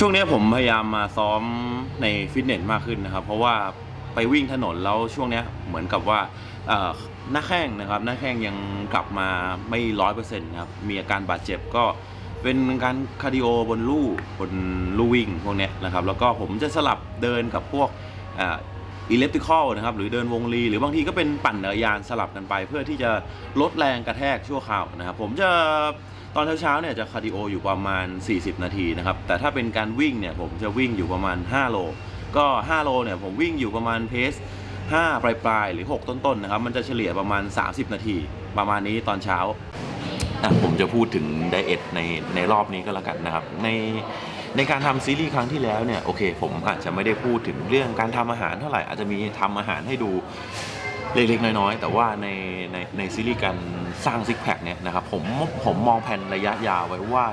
ช่วงนี้ผมพยายามมาซ้อมในฟิตเนสมากขึ้นนะครับ เพราะว่าไปวิ่งถนนแล้วช่วงนี้เหมือนกับว่าหน้าแข้งนะครับ หน้าแข้งยังกลับมาไม่ร้อยเปอร์เซ็นต์ครับ มีอาการบาดเจ็บก็เป็นการคาร์ดิโอบนลู่บนลู่วิ่งพวกนี้นะครับ แล้วก็ผมจะสลับเดินกับพวกอิเล็กทริคอลนะครับ หรือเดินวงลีหรือบางทีก็เป็นปั่นจักรยานสลับกันไป เพื่อที่จะลดแรงกระแทกชั่วคราวนะครับ ผมจะ ตอนเช้าๆเนี่ยจะคาร์ดิโออยู่ประมาณ 40 นาทีนะครับ แต่ถ้าเป็นการวิ่งเนี่ยผมจะวิ่งอยู่ประมาณ 5 โล ก็ 5 โลเนี่ยผมวิ่งอยู่ประมาณเพส5 ปลายๆ หรือ 6 ต้นๆนะครับ มันจะเฉลี่ยประมาณ 30 นาที ประมาณนี้ตอนเช้าผมจะพูดถึงไดเอทในในรอบนี้ก็แล้วกันนะครับ ในในการทำซีรีส์ครั้งที่แล้วเนี่ยโอเค ผมอาจจะไม่ได้พูดถึงเรื่องการทำอาหารเท่าไหร่อาจจะมีทำอาหารให้ดู เล็กๆน้อยๆ แต่ว่าในในในซีรีส์การสร้างซิกแพคเนี่ยนะครับผมผมมองแผนระยะยาวไว้ว่า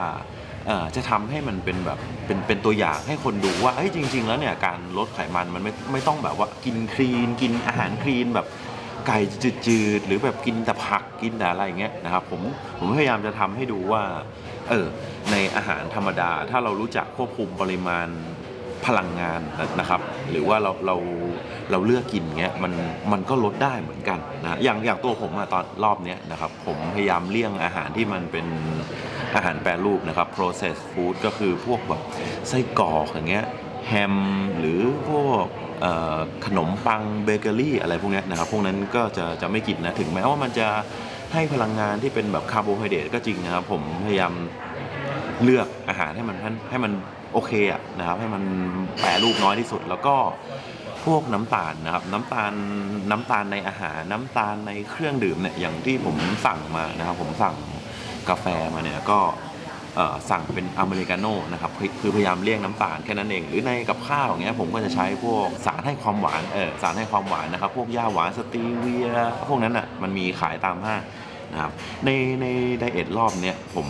จะทำให้มันเป็นแบบเป็นเป็นตัวอย่างให้คนดูว่าเฮ้ยจริง ๆ แล้วเนี่ยการลดไขมันมันไม่ไม่ต้องแบบว่ากินคลีน กินอาหารคลีนแบบไก่จืดๆหรือแบบกินแต่ผักกินแต่อะไรอย่างเงี้ยนะครับผมผมพยายามจะทำให้ดูว่าเออในอาหารธรรมดา ถ้าเรารู้จักควบคุมปริมาณ พลังงานนะครับ หรือว่าเราเราเราเลือกกินเงี้ยมันมันก็ลดได้เหมือนกันนะอย่างอย่างตัวผมอะตอนรอบเนี้ยนะครับผมพยายามเลี่ยงอาหารที่มันเป็นอาหารแปรรูปนะครับ processed food ก็คือพวกแบบไส้กรอกอย่างเงี้ยแฮมหรือพวกขนมปังเบเกอรี่อะไรพวกนี้นะครับ พวกนั้นก็จะจะไม่กินนะถึงแม้ว่ามันจะให้พลังงานที่เป็นแบบคาร์โบไฮเดรตก็จริงนะครับ ผมพยายามเลือกอาหารให้มันให้มัน โอเคอะนะครับให้มันแปรรูปน้อยที่สุด แล้วก็พวกน้ำตาลนะครับน้ำตาลน้ำตาลในอาหารน้ำตาลในเครื่องดื่มเนี่ยอย่างที่ผมสั่งมานะครับ ผมสั่งกาแฟมาเนี่ยก็สั่งเป็นอเมริกาโน่นะครับคือพยายามเลี่ยงน้ำตาลแค่นั้นเอง หรือในกับข้าวอย่างเงี้ยผมก็จะใช้พวกสารให้ความหวานเออสารให้ความหวานนะครับ พวกยาหวานสตีเวียพวกนั้นอะมันมีขายตามห้างนะครับในในไดเอทรอบเนี้ยผม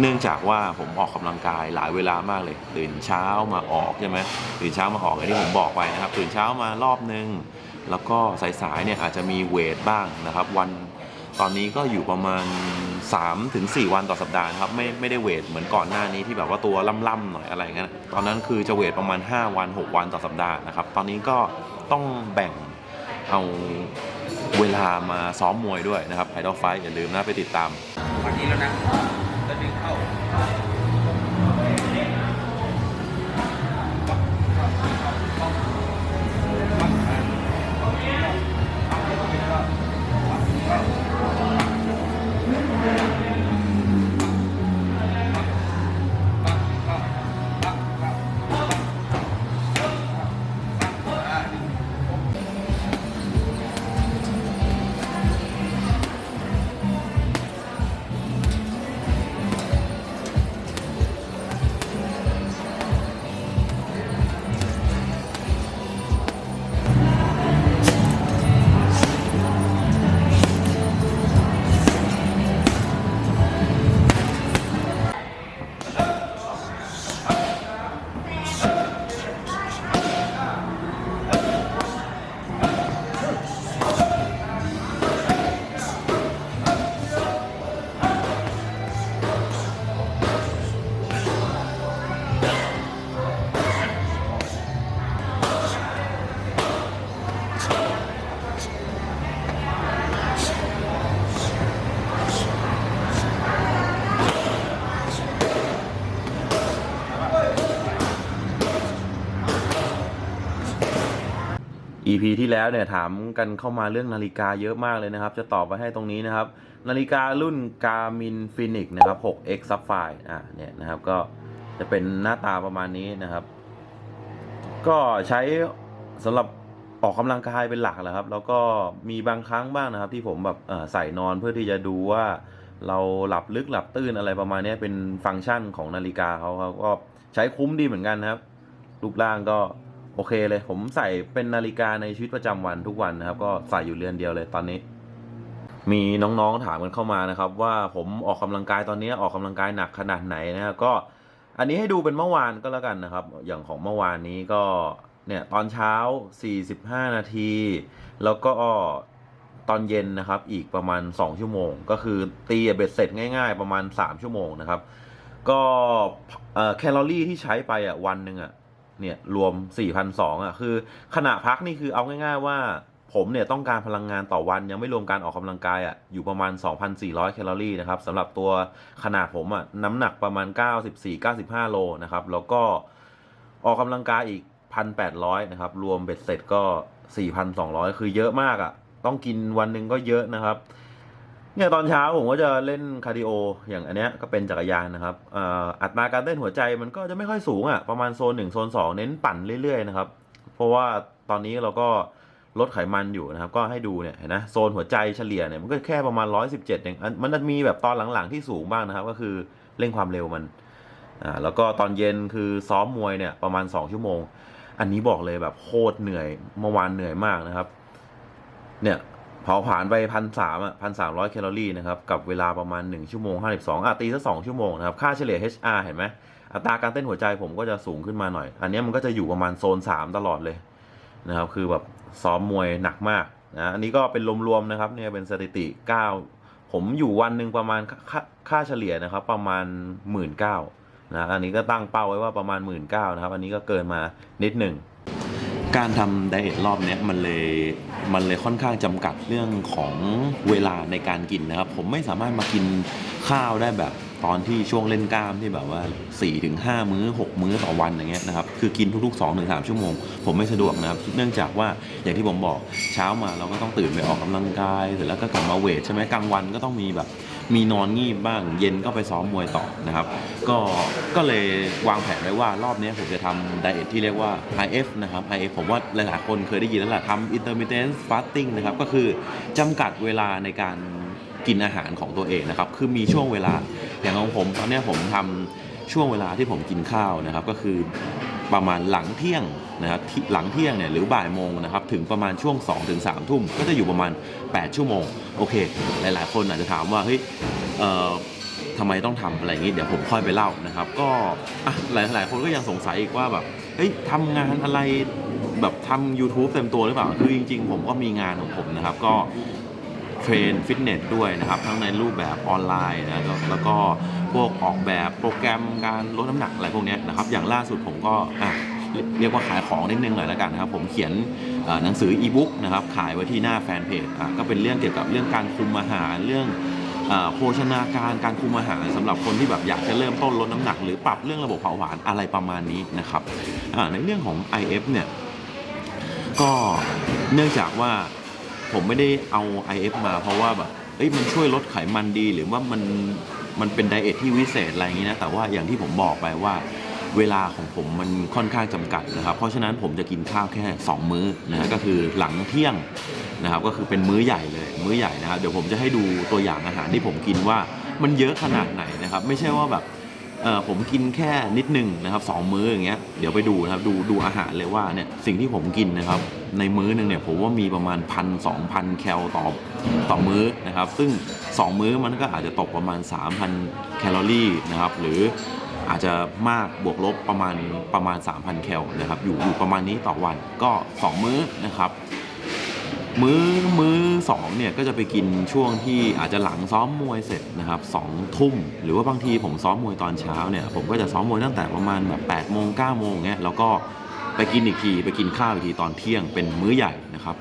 เนื่องจากว่าผมออกกำลังกายหลายเวลามากเลย ตื่นเช้ามาออกใช่ไหมตื่นเช้ามาออกอย่างที่ผมบอกไปนะครับ ตื่นเช้ามารอบนึง แล้วก็สายๆเนี่ยอาจจะมีเวทบ้างนะครับ วันตอนนี้ก็อยู่ประมาณ3ถึง4วันต่อสัปดาห์ครับไม่ไม่ได้เวทเหมือนก่อนหน้านี้ที่แบบว่าตัวล่ำๆหน่อยอะไรเงี้ยตอนนั้นคือจะเวทประมาณ 5 วัน 6 วันต่อสัปดาห์นะครับ ตอนนี้ก็ต้องแบ่งเอาเวลามาซ้อมมวยด้วยนะครับไอดอลไฟอย่าลืมนะไปติดตามวันนี้แล้วนะ EP ที่แล้วเนี่ยถามกันเข้ามาเรื่องนาฬิกาเยอะมากเลยนะครับ จะตอบไปให้ตรงนี้นะครับ นาฬิการุ่น Garmin Phoenix นะครับ 6X Sapphire อะเนี่ยนะครับก็จะเป็นหน้าตาประมาณนี้นะครับ ก็ใช้สำหรับออกกำลังกายเป็นหลักแหละครับ แล้วก็มีบางครั้งบ้างนะครับ ที่ผมแบบใส่นอนเพื่อที่จะดูว่า เราหลับลึกหลับตื่นอะไรประมาณนี้เป็นฟังก์ชันของนาฬิกาเขาครับก็ใช้คุ้มดีเหมือนกันนะครับ รูปร่างก็ โอเคเลย ผมใส่เป็นนาฬิกาในชีวิตประจำวันทุกวันนะครับ ก็ใส่อยู่เรือนเดียวเลยตอนนี้ มีน้องๆถามกันเข้ามานะครับ ว่าผมออกกำลังกายตอนนี้ออกกำลังกายหนักขนาดไหนนะครับก็ อันนี้ให้ดูเป็นเมื่อวานก็แล้วกันนะครับ อย่างของเมื่อวานนี้ก็เนี่ยตอนเช้า 45 นาที แล้วก็ตอนเย็นนะครับอีกประมาณ 2 ชั่วโมง ก็คือตีเบ็ดเสร็จง่ายๆ ประมาณ 3 ชั่วโมงนะครับ ก็แคลอรี่ที่ใช้ไปอะวันหนึ่งอะ เนี่ยรวม 4,200อะคือขณะพักนี่คือเอาง่าย ๆ ว่าผมเนี่ยต้องการพลังงานต่อวันยังไม่รวมการออกกำลังกายอะอยู่ประมาณ 2,400 แคลอรี่นะครับสำหรับตัวขนาดผมอะน้ำหนักประมาณ 94-95 โลนะครับแล้วก็ออกกำลังกายอีก 1,800 นะครับ รวมเบ็ดเสร็จก็ 4,200 คือเยอะมากอะต้องกินวันหนึ่งก็เยอะนะครับ เนี่ยตอนเช้าผมก็จะเล่นคาร์ดิโออย่างอันเนี้ยก็เป็นจักรยานนะครับอ,อัตราการเต้นหัวใจมันก็จะไม่ค่อยสูงอะ่ะประมาณโซนหนึ่งโซนสองเน้นปั่นเรื่อยๆนะครับเพราะว่าตอนนี้เราก็ลดไขมันอยู่นะครับ ก็ให้ดูเนี่ยนะโซนหัวใจเฉลี่ยเนี่ยมันก็แค่ประมาณ 117เองอันมันจะมีแบบตอนหลังๆที่สูงบ้างนะครับ ก็คือเร่งความเร็วมันอ่าแล้วก็ตอนเย็นคือซ้อมมวยเนี่ยประมาณ 2 ชั่วโมง อันนี้บอกเลยแบบโคตรเหนื่อยเมื่อวานเหนื่อยมากนะครับ เนี่ย เผาผลาญไปพันสามอะพันสามร้อยแคลอรี่นะครับ กับเวลาประมาณ 1 ชั่วโมง 52อะตีสักสองชั่วโมงนะครับ ค่าเฉลี่ย HR เห็นไหมอัตราการเต้นหัวใจผมก็จะสูงขึ้นมาหน่อย อันนี้มันก็จะอยู่ประมาณโซน 3 ตลอดเลยนะครับ คือแบบซ้อมมวยหนักมากนะอันนี้ก็เป็นรวมๆนะครับเนี่ยเป็นสถิติ 9 ผมอยู่วันหนึ่งประมาณค่าค่าเฉลี่ยนะครับ ประมาณ 1 9ื่นนะอันนี้ก็ตั้งเป้าไว้ว่าประมาณ 1 9ื่นนะครับ อันนี้ก็เกินมานิดหนึ่ง การทำไดเอทรอบเนี้ยมันเลยมันเลยค่อนข้างจำกัดเรื่องของเวลาในการกินนะครับ ผมไม่สามารถมากินข้าวได้แบบตอนที่ช่วงเล่นกล้ามที่แบบว่า 4-5 มื้อ 6 มื้อต่อวันอย่างเงี้ยนะครับคือกินทุกๆ 2-3 ชั่วโมง ผมไม่สะดวกนะครับเนื่องจากว่าอย่างที่ผมบอกเช้ามาเราก็ต้องตื่นไปออกกำลังกายเสร็จแล้วก็กลับมาเวทใช่ไหมกลางวันก็ต้องมีแบบ มีนอนงีบบ้าง เย็นก็ไปซ้อมมวยต่อนะครับ ก็ก็เลยวางแผนไว้ว่ารอบนี้ผมจะทำไดเอทที่เรียกว่า IF นะครับ IF ผมว่าหลายๆคนเคยได้ยินแล้วแหละทำ intermittent fasting นะครับ ก็คือจำกัดเวลาในการกินอาหารของตัวเองนะครับ คือมีช่วงเวลา อย่างของผมตอนนี้ผมทำช่วงเวลาที่ผมกินข้าวนะครับ ก็คือประมาณหลังเที่ยง นะครับหลังเที่ยงเนี่ยหรือบ่ายโมงนะครับถึงประมาณช่วง 2-3ถึงทุ่มก็จะอยู่ประมาณ 8 ชั่วโมง โอเค หลาย ๆ คนอาจจะถามว่าเฮ้ยทำไมต้องทำอะไรอย่างนี้เดี๋ยวผมค่อยไปเล่านะครับ ก็อะหลายหลายคนก็ยังสงสัยอีกว่าแบบเฮ้ยทำงานอะไรแบบทำ YouTube เต็มตัวหรือเปล่า คือจริง ๆ ผมก็มีงานของผมนะครับ ก็เทรนฟิตเนสด้วยนะครับ ทั้งในรูปแบบออนไลน์นะแล้วก็พวกออกแบบโปรแกรมการลดน้ำหนักอะไรพวกนี้นะครับ อย่างล่าสุดผมก็อะ เรียกว่าขายของนิดนึงหน่อยแล้วกันนะครับผมเขียนหนังสืออีบุ๊กนะครับขายไว้ที่หน้าแฟนเพจก็เป็นเรื่องเกี่ยวกับเรื่องการคุมอาหารเรื่องโภชนาการการคุมอาหารสำหรับคนที่แบบอยากจะเริ่มต้นลดน้ำหนัก หรือปรับเรื่องระบบเผาผลาญอะไรประมาณนี้นะครับในเรื่องของ IF เนี่ยก็เนื่องจากว่าผมไม่ได้เอา IF มาเพราะว่าแบบเอ้ยมันช่วยลดไขมันดีหรือว่ามันมันเป็นไดเอทที่วิเศษอะไรอย่างนี้นะแต่ว่าอย่างที่ผมบอกไปว่า เวลาของผมมันค่อนข้างจำกัดนะครับ เพราะฉะนั้นผมจะกินข้าวแค่ 2 มื้อนะฮะก็คือหลังเที่ยงนะครับก็คือเป็นมื้อใหญ่เลย มื้อใหญ่นะครับเดี๋ยวผมจะให้ดูตัวอย่างอาหารที่ผมกินว่ามันเยอะขนาดไหนนะครับ ไม่ใช่ว่าแบบเออผมกินแค่นิดหนึ่งนะครับสองมื้ออย่างเงี้ยเดี๋ยวไปดูนะครับดูดูอาหารเลยว่าเนี่ยสิ่งที่ผมกินนะครับในมื้อหนึ่งเนี่ยผมว่ามีประมาณพันสองพันแคลต่อต่อมื้อนะครับ ซึ่ง 2 มื้อมันก็อาจจะตกประมาณ 3,000 แคลอรี่นะครับหรือ อาจจะมากบวกลบประมาณประมาณ 3,000 แคลนะครับอยู่อยู่ประมาณนี้ต่อวันก็ 2 มื้อนะครับมื้อมื้อสองเนี่ยก็จะไปกินช่วงที่อาจจะหลังซ้อมมวยเสร็จนะครับสองทุ่ม หรือว่าบางทีผมซ้อมมวยตอนเช้าเนี่ยผมก็จะซ้อมมวยตั้งแต่ประมาณแบบ8ปดโมงเก้าโมงเงี้ยแล้วก็ไปกินอีกทีไปกินข้าวอีกทีตอนเที่ยงเป็นมื้อใหญ่นะครับ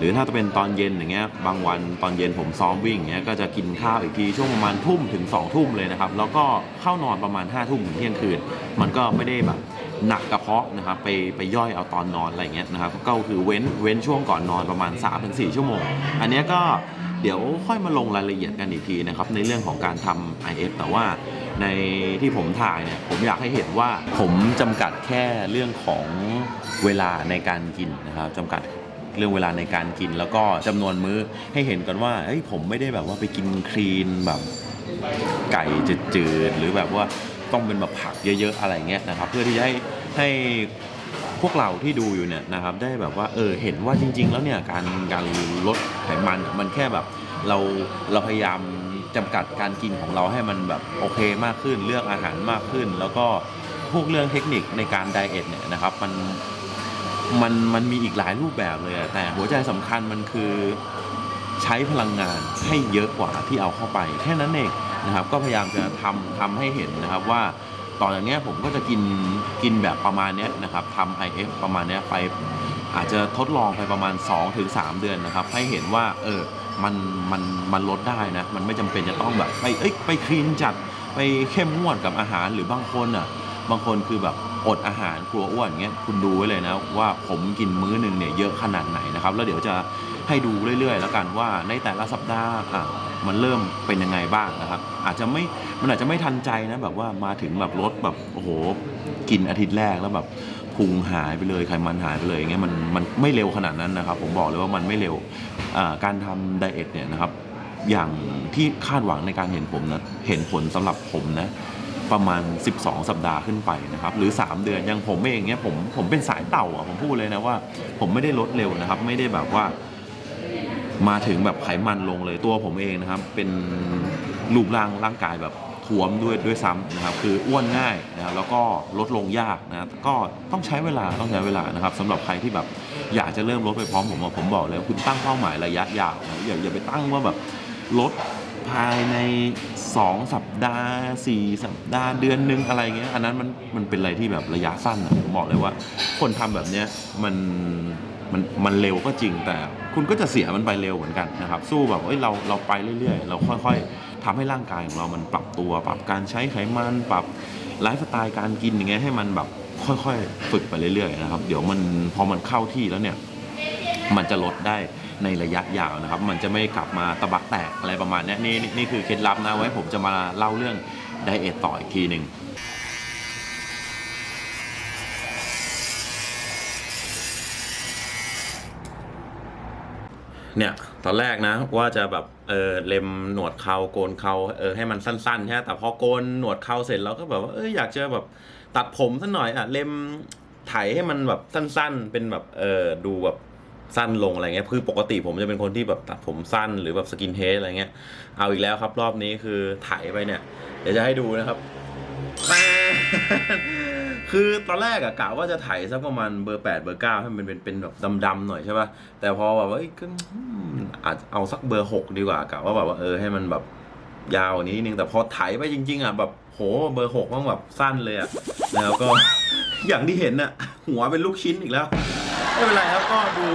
หรือถ้าจะเป็นตอนเย็นอย่างเงี้ยบางวันตอนเย็นผมซ้อมวิ่งอย่างเงี้ยก็จะกินข้าวอีกทีช่วงประมาณทุ่มถึง2องทุ่มเลยนะครับ แล้วก็เข้านอนประมาณ5้าทุ่มถึงเที่ยงคืน มันก็ไม่ได้แบบหนักกระเพาะนะครับไปไปย่อยเอาตอนนอนอะไรเงี้ยนะครับก็คือเว้นเว้นช่วงก่อนนอนประมาณ 3-4 ชั่วโมง อันนี้ก็เดี๋ยวค่อยมาลงรายละเอียดกันอีกทีนะครับในเรื่องของการทำ IF แต่ว่าในที่ผมถ่ายเนี่ยผมอยากให้เห็นว่าผมจำกัดแค่เรื่องของเวลาในการกินนะครับจำกัด เรื่องเวลาในการกิน แล้วก็จำนวนมื้อให้เห็นกันว่าเอ้ยผมไม่ได้แบบว่าไปกินคลีนแบบไก่จืดๆหรือแบบว่าต้องเป็นแบบผักเยอะๆอะไรเงี้ยนะครับ เพื่อที่จะให้ให้พวกเราที่ดูอยู่เนี่ยนะครับได้แบบว่าเออเห็นว่าจริง ๆ แล้วเนี่ยการการลดไขมันมันแค่แบบเราเราพยายามจำกัดการกินของเราให้มันแบบโอเคมากขึ้นเลือกอาหารมากขึ้น แล้วก็พวกเรื่องเทคนิคในการไดเอทเนี่ยนะครับมัน มันมันมีอีกหลายรูปแบบเลยอะแต่หัวใจสำคัญมันคือใช้พลังงานให้เยอะกว่าที่เอาเข้าไป แค่นั้นเองนะครับ ก็พยายามจะทำทำให้เห็นนะครับว่าต่อจากเนี้ยผมก็จะกินกินแบบประมาณเนี้ยนะครับทำ IF ประมาณเนี้ยไป อาจจะทดลองไปประมาณ 2-3เดือนนะครับ ให้เห็นว่าเออมันมันมันลดได้นะ มันไม่จำเป็นจะต้องแบบไปเอ้ยไปคลีนจัดไปเข้มงวดกับอาหารหรือบางคนอะ บางคนคือแบบ อดอาหารกลัวอ้วนเงี้ยคุณดูไว้เลยนะว่าผมกินมื้อหนึ่งเนี่ยเยอะขนาดไหนนะครับแล้วเดี๋ยวจะให้ดูเรื่อยๆ แล้วกันว่าในแต่ละสัปดาห์อะมันเริ่มเป็นยังไงบ้างนะครับ อาจจะไม่มันอาจจะไม่ทันใจนะแบบว่ามาถึงแบบลดแบบโอ้โหกินอาทิตย์แรกแล้วแบบพุงหายไปเลยไขมันหายไปเลยอย่างเงี้ยมันมันไม่เร็วขนาดนั้นนะครับ ผมบอกเลยว่ามันไม่เร็วการทำไดเอทเนี่ยนะครับอย่างที่คาดหวังในการเห็นผมนะเห็นผลสำหรับผมนะ ประมาณ 12 สัปดาห์ขึ้นไปนะครับหรือ 3 เดือนอย่างผมเองเนี่ยผมผมเป็นสายเต่าอะผมพูดเลยนะว่า ผมไม่ได้ลดเร็วนะครับ ไม่ได้แบบว่า มาถึงแบบไขมันลงเลยตัวผมเองนะครับ เป็นรูปร่างร่างกายแบบท้วมด้วยด้วยซ้ำนะครับคืออ้วนง่ายนะครับแล้วก็ลดลงยากนะครับก็ต้องใช้เวลาต้องใช้เวลานะครับสำหรับใครที่แบบอยากจะเริ่มลดไปพร้อมผมผมบอกเลยคุณตั้งเป้าหมายระยะยาวนะอย่าอย่าไปตั้งว่าแบบลดภายใน 2 สัปดาห์ 4 สัปดาห์เดือนหนึงอะไรเงี้ยอันนั้นมันมันเป็นอะไรที่แบบระยะสั้นอะผมบอกเลยว่า คนทำแบบเนี้ยมันมันมันเร็วก็จริงแต่คุณก็จะเสียมันไปเร็วเหมือนกันนะครับสู้แบบเอ้ยเราเราไปเรื่อยๆ เราค่อยๆทำให้ร่างกายของเรามันปรับตัว ปรับการใช้ไขมันปรับไลฟ์สไตล์การกินอย่างเงี้ยให้มันแบบค่อยๆ ฝึกไปเรื่อยๆนะครับ เดี๋ยวมันพอมันเข้าที่แล้วเนี่ย มันจะลดได้ ในระยะยาวนะครับ มันจะไม่กลับมาตะบะแตกอะไรประมาณนี้นี่นี่คือเคล็ดลับนะไว้ผมจะมาเล่าเรื่องไดเอทต่ออีกทีหนึ่งเนี่ยตอนแรกนะว่าจะแบบเออเล็มหนวดเขาโกนเขาเออให้มันสั้นๆใช่ไหมแต่พอโกนหนวดเขาเสร็จเราก็แบบว่าเอออยากจะแบบตัดผมสักหน่อยอะเล็มไถให้มันแบบสั้นๆ เป็นแบบเออดูแบบ สั้นลงอะไรเงี้ยคือปกติผมจะเป็นคนที่แบบตัดผมสั้นหรือแบบสกินเฮดอะไรเงี้ยเอาอีกแล้วครับรอบนี้คือไถไปเนี่ย เดี๋ยวจะให้ดูนะครับ คือตอนแรกอะกะว่าจะไถสักประมาณเบอร์แปดเบอร์เก้าให้มันเป็นเป็นแบบดำๆหน่อยใช่ป่ะแต่พอแบบว่าเอ้ยก็อาจจะเอาสักเบอร์หกดีกว่ากะว่าแบบว่าเออให้มันแบบยาวกว่านี้นิดนึงแต่พอไถไปจริง ๆอะแบบโหเบอร์หกมันแบบสั้นเลยอะแล้วก็อย่างที่เห็นอะหัวเป็นลูกชิ้นอีกแล้ว ไม่เป็นไรครับก็ดู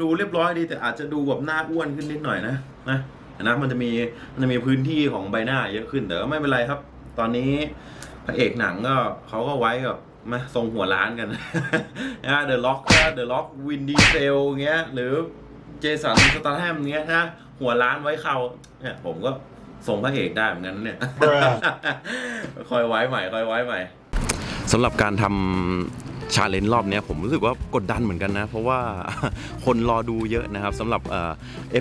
ดูเรียบร้อยดี แต่อาจจะดูแบบหน้าอ้วนขึ้นนิดหน่อยนะนะนะมันจะมีมันจะมีพื้นที่ของใบหน้าเยอะขึ้นแต่ก็ไม่เป็นไรครับ ตอนนี้พระเอกหนังก็เขาก็ไว้กับมาทรงหัวล้านกันนะเดอะล็อกเดอะล็อกวินดีเซลเงี้ย หรือเจสันสตาร์แฮมเงี้ยนะหัวล้านไว้เขาเนี่ยผมก็ทรงพระเอกได้เหมือนกันเนี่ยคอยไว้ใหม่คอยไว้ใหม่สำหรับการทำ ชาเลนจ์รอบเนี้ยผมรู้สึกว่ากดดันเหมือนกันนะ เพราะว่าคนรอดูเยอะนะครับสำหรับเอ่อ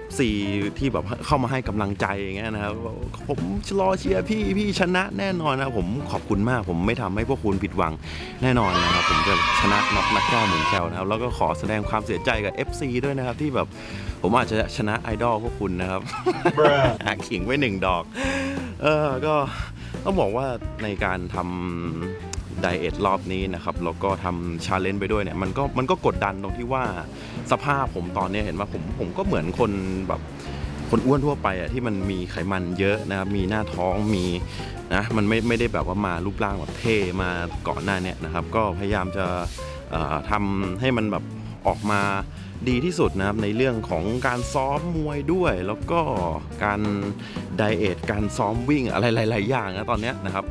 ฟซีที่แบบเข้ามาให้กำลังใจอย่างเงี้ยนะครับผมรอเชียร์พี่พี่ชนะแน่นอนนะผมขอบคุณมาก ผมไม่ทำให้พวกคุณผิดหวังแน่นอนนะครับผมจะชนะน็อกนักเก้าหมื่นแคลนะครับแล้วก็ขอแสดงความเสียใจกับ FC ด้วยนะครับที่แบบผมอาจจะชนะไอดอลพวกคุณนะครับอะขิงไว้หนึ่งดอกเออก็ต้องบอกว่าในการทำ ไดเอทรอบนี้นะครับแล้วก็ทำชาเลนจ์ไปด้วยเนี่ยมันก็มันก็กดดันตรงที่ว่าสภาพผมตอนนี้เห็นว่าผมผมก็เหมือนคนแบบคนอ้วนทั่วไปอะที่มันมีไขมันเยอะนะครับมีหน้าท้องมีนะมันไม่ไม่ได้แบบว่ามารูปร่างแบบเท่มาก่อนหน้าเนี่ยนะครับ ก็พยายามจะเอ่อทำให้มันแบบออกมาดีที่สุดนะครับในเรื่องของการซ้อมมวยด้วย แล้วก็การไดเอทการซ้อมวิ่งอะไรหลาย ๆ อย่างนะตอนนี้นะครับ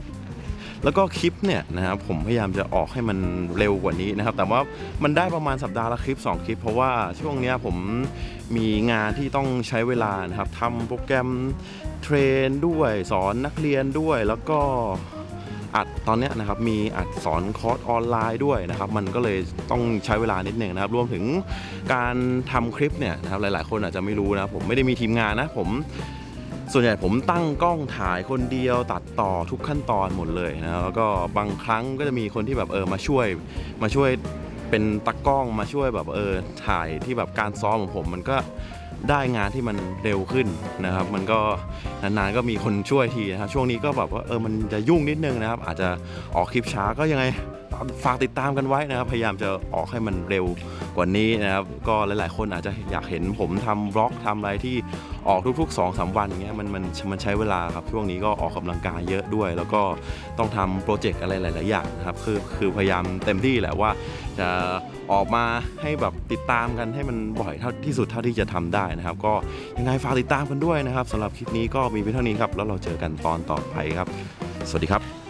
แล้วก็คลิปเนี่ยนะครับผมพยายามจะออกให้มันเร็วกว่านี้นะครับ แต่ว่ามันได้ประมาณสัปดาห์ละคลิป 2 คลิป เพราะว่าช่วงนี้ผมมีงานที่ต้องใช้เวลานะครับทำโปรแกรมเทรนด้วยสอนนักเรียนด้วยแล้วก็อัดตอนนี้นะครับมีอัดสอนคอร์สออนไลน์ด้วยนะครับ มันก็เลยต้องใช้เวลานิดหนึ่งนะครับ รวมถึงการทำคลิปเนี่ยนะครับหลาย ๆ คนอาจจะไม่รู้นะผมไม่ได้มีทีมงานนะผม ส่วนใหญ่ผมตั้งกล้องถ่ายคนเดียวตัดต่อทุกขั้นตอนหมดเลยนะแล้วก็บางครั้งก็จะมีคนที่แบบเออมาช่วยมาช่วยเป็นตากล้องมาช่วยแบบเออถ่ายที่แบบการซ้อมของผมมันก็ได้งานที่มันเร็วขึ้นนะครับ มันก็นานๆก็มีคนช่วยทีนะครับช่วงนี้ก็แบบว่าเออมันจะยุ่งนิดนึงนะครับ อาจจะออกคลิปช้าก็ยังไงฝากติดตามกันไว้นะครับ พยายามจะออกให้มันเร็วกว่านี้นะครับ ก็หลายๆ คนอาจจะอยากเห็นผมทำบล็อกทำอะไรที่ ออกทุกๆ2อสวันอย่างเงี้ยมันมันมันใช้เวลาครับช่วงนี้ก็ออกกำลังกายเยอะด้วย แล้วก็ต้องทำโปรเจกต์อะไรหลาย ๆ อย่างนะครับคือคือพยายามเต็มที่แหละว่า จะออกมาให้แบบติดตามกันให้มันบ่อยเท่าที่สุดเท่าที่จะทำได้นะครับ ก็ยังไงฝากติดตามกันด้วยนะครับสำหรับคลิปนี้ก็มีเพียงเท่านี้ครับแล้วเราเจอกันตอนต่อไปครับ สวัสดีครับ